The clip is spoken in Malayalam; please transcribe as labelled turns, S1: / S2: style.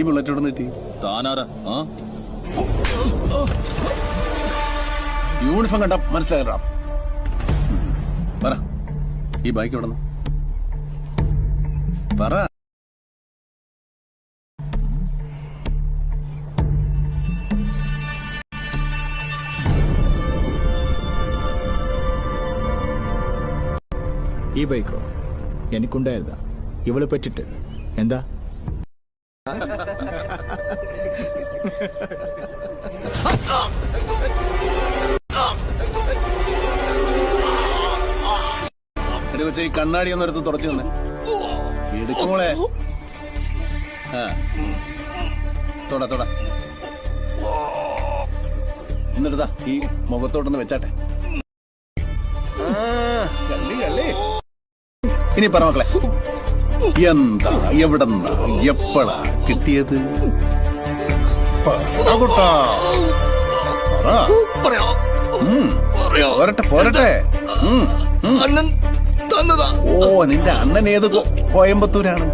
S1: ഈ ബുള്ളറ്റ് ഇവിടെ കിട്ടി?
S2: താനാരാ? ആ?
S1: യൂണിഫോം കണ്ട മനസ്സിലാകണ്ട പറ. ഈ ബൈക്ക് ഇവിടെ പറ.
S3: ഈ ബൈക്കോ എനിക്കുണ്ടായിരുന്ന ഇവൾ പറ്റിട്ട്. എന്താ?
S1: ഈ കണ്ണാടി ഒന്ന് എടുത്ത് തുറച്ചു തന്നെ. എടുക്കുമോളെ തൊട തൊട. എന്നിട്ടാ ഈ മുഖത്തോട്ടൊന്ന് വെച്ചാട്ടെ. ഇനി പറ മക്കളെ. എന്താ? എവിടെന്നാ? എപ്പോഴാ കിട്ടിയത്. പോരട്ടെ പോരട്ടെ. ഓ നിന്റെ അണ്ണൻ ഏത് കോയമ്പത്തൂരാണ്.